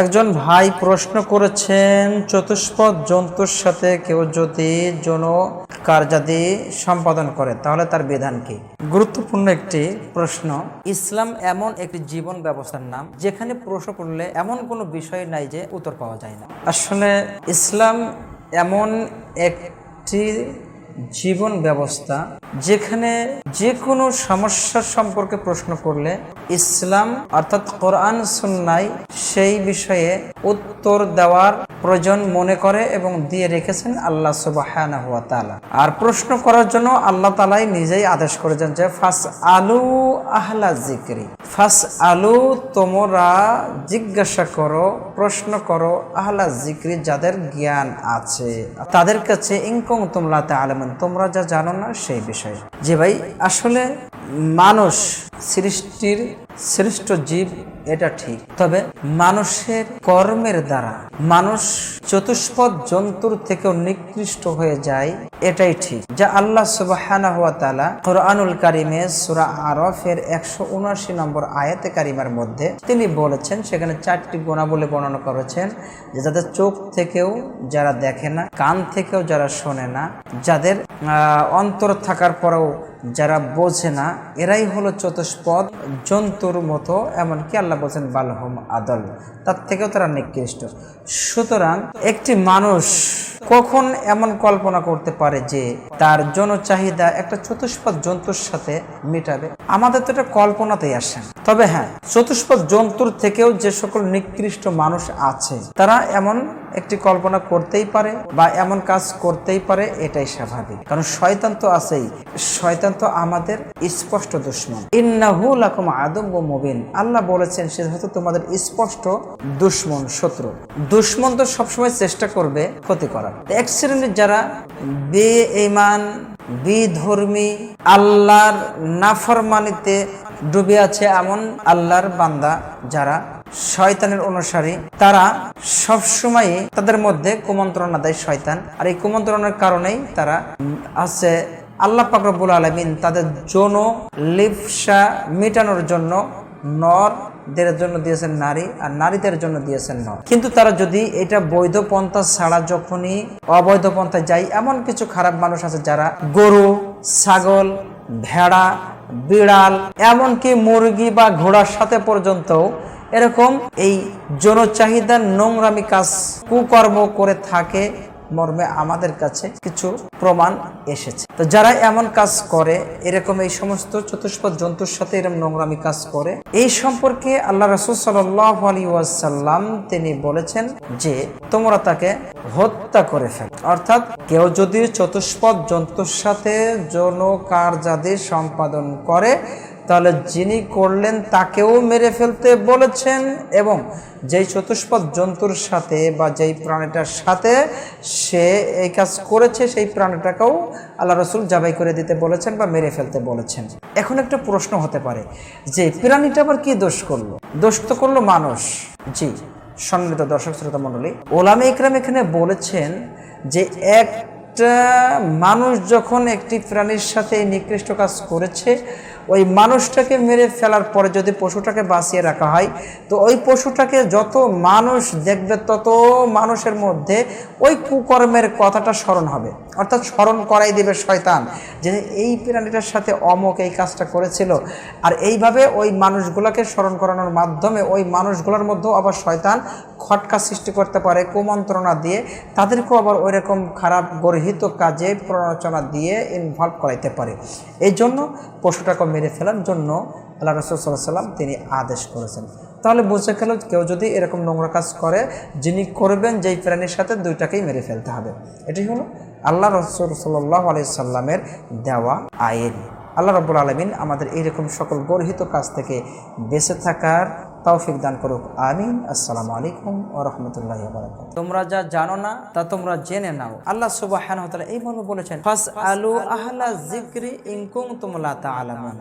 একজন ভাই প্রশ্ন করেছেন, চতুষ্পদ জন্তুর সাথে কেউ যদি যৌন কার্যাদি সম্পাদন করে, তাহলে তার বিধান কি? গুরুত্বপূর্ণ একটি প্রশ্ন। ইসলাম এমন একটি জীবন ব্যবস্থার নাম, যেখানে প্রশ্ন করলে এমন কোনো বিষয় নাই যে উত্তর পাওয়া যায় না। আসলে ইসলাম এমন একটি জীবন ব্যবস্থা, যেখানে যে কোনো সমস্যার সম্পর্কে প্রশ্ন করলে ইসলাম অর্থাৎ কোরআন সুন্নাই সেই বিষয়ে উত্তর দেওয়ার প্রয়োজন মনে করে এবং দিয়ে রেখেছেন আল্লাহ সুবাহ আর প্রশ্ন করার জন্য আল্লাহ তালাই নিজেই আদেশ করেছেন যে ফাস আলু আহলা জিক্রি ফাস আলু তোমরা জিজ্ঞাসা করো, প্রশ্ন করো, আহলা জিক্রি যাদের জ্ঞান আছে। তাদের কাছে ইনকম তোমরা আলমেন তোমরা যা জানো না সেই বিষয়ে। যে ভাই, আসলে মানুষ সৃষ্টির শ্রেষ্ঠ জীব এটা ঠিক। তবে মানুষের কর্মের দ্বারা মানুষ চতুষ্পদ জন্তুর থেকেও নিকৃষ্ট হয়ে যায়, এটাই ঠিক, যা আল্লাহ সুবাহানা হুয়া তালা কোরআনুল কারিমে সুরা আরফের একশো উনআশি নম্বর আয়াতে কারিমার মধ্যে তিনি বলেছেন, সেখানে চারটি গুণাবলী বর্ণনা করেছেন, যে যাদের চোখ থেকেও যারা দেখে না, কান থেকেও যারা শোনে না, যাদের অন্তর থাকার পরেও যারা বোঝে না, এরাই হলো চতুষ্পদ জন্তুর মতো, এমনকি আল্লাহ বলছেন, বালহম আদল, তার থেকেও তারা নিকৃষ্ট। সুতরাং একটি মানুষ কখন এমন কল্পনা করতে পারে যে তার জন চাহিদা একটা চতুষ্পদ জন্তুর সাথে মেটাবে? আমাদের তো এটা কল্পনাতেই আসে তবে হ্যাঁ চতুষ্পদ জন্তুর থেকেও যে সকল নিকৃষ্ট মানুষ আছে, তারা এমন একটি কল্পনা করতেই পারে বা এমন কাজ করতেই পারে, এটাই স্বাভাবিক। কারণ শয়তান তো আছেই। শয়তান তো আমাদের স্পষ্ট দুশ্মন। ইন্নাহু লাকুম আদম ও মুবিন। আল্লাহ বলেছেন, সে হয়তো তোমাদের স্পষ্ট দুশ্মন, শত্রু। দুশ্মন তো সবসময় চেষ্টা করবে ক্ষতি করার। এক শ্রেণির যারা বে ইমান বিধর্মী, আল্লাহর নাফরমানিতে ডুবে আছে এমন আল্লাহর বান্দা যারা শয়তানের অনুসারী, তারা সব সময় তাদের মধ্যে কুমন্ত্রণা দেয় শয়তান। আর এই কুমন্ত্রণার কারণেই তারা আছে আল্লাহ পাকরবুল আলমিন তাদের যৌন লিপসা মেটানোর জন্য নর দের জন্য দিয়েছেন নারী আর নারীদের জন্য দিয়েছেন নর। কিন্তু তারা যদি এটা বৈধ পন্থা ছাড়া যখনই অবৈধ পন্থায় যায়, এমন কিছু খারাপ মানুষ আছে যারা গরু, ছাগল, ভেড়া, বিড়াল, এমনকি মুরগি বা ঘোড়ার সাথে পর্যন্ত এরকম এই জনচাহিদার নোংরামি কাজ, কুকর্ম করে থাকে মর্মে আমাদের কাছে কিছু প্রমাণ এসেছে। তো যারা এমন কাজ করে, এরকম এই সমস্ত চতুষ্পদ জন্তুর সাথে এরকম নোংরামি কাজ করে, এই সম্পর্কে আল্লাহ রসুল সাল্লাহ আলী ওয়াসাল্লাম তিনি বলেছেন যে, তোমরা তাকে হত্যা করে ফেল। অর্থাৎ কেউ যদি চতুষ্পদ জন্তুর সাথে যৌন কার্যাদি সম্পাদন করে তাহলে যিনি করলেন তাকেও মেরে ফেলতে বলেছেন এবং যেই চতুষ্পদ জন্তুর সাথে বা যেই প্রাণীটার সাথে সে এই কাজ করেছে, সেই প্রাণীটাকেও আল্লাহ রসুল জাবাই করে দিতে বলেছেন বা মেরে ফেলতে বলেছেন। এখন একটা প্রশ্ন হতে পারে যে প্রাণীটা আবার কি দোষ করল? দোষ তো করল মানুষ। জি সম্মিলিত দর্শক, শ্রোতা মণ্ডলী ওলামে ইকরাম এখানে বলেছেন যে একটা মানুষ যখন একটি প্রাণীর সাথে এই নিকৃষ্ট কাজ করেছে, ওই মানুষটাকে মেরে ফেলার পরে যদি পশুটাকে বাঁচিয়ে রাখা হয়, তো ওই পশুটাকে যত মানুষ দেখবে তত মানুষের মধ্যে ওই কুকর্মের কথাটা স্মরণ হবে। অর্থাৎ স্মরণ করাই দেবে শয়তান যে এই প্রাণীটার সাথে অমক এই কাজটা করেছিল। আর এইভাবে ওই মানুষগুলোকে স্মরণ করানোর মাধ্যমে ওই মানুষগুলোর মধ্যেও আবার শয়তান খটকা সৃষ্টি করতে পারে, কুমন্ত্রণা দিয়ে। তাদেরকেও আবার ওই রকম খারাপ গর্হিত কাজে প্ররোচনা দিয়ে ইনভলভ করাইতে পারে। এই জন্য পশুটাকে মেরে ফেলার জন্য আল্লাহ রসুল সাল্লাহ সাল্লাম তিনি আদেশ করেছেন। তাহলে বুঝে গেল কেউ যদি এরকম নোংরা কাজ করে, যিনি করবেন যেই প্রাণীর সাথে দুইটাকেই মেরে ফেলতে হবে। এটি হলো আল্লাহ রসুল সাল্লাহ আলি সাল্লামের দেওয়া আইন। আল্লাহ রব্বুল আলমিন আমাদের এইরকম সকল গর্হিত কাজ থেকে বেঁচে থাকার তৌফিক দান করুক। আমিন। আসসালামু আলাইকুম ও রহমতুল্লাহ তোমরা যা জানো না, তা তোমরা জেনে নাও। আল্লাহ সুবাহ এই বলেছেন আলু আহলা জিক্রি ইনকুম তোমলা তা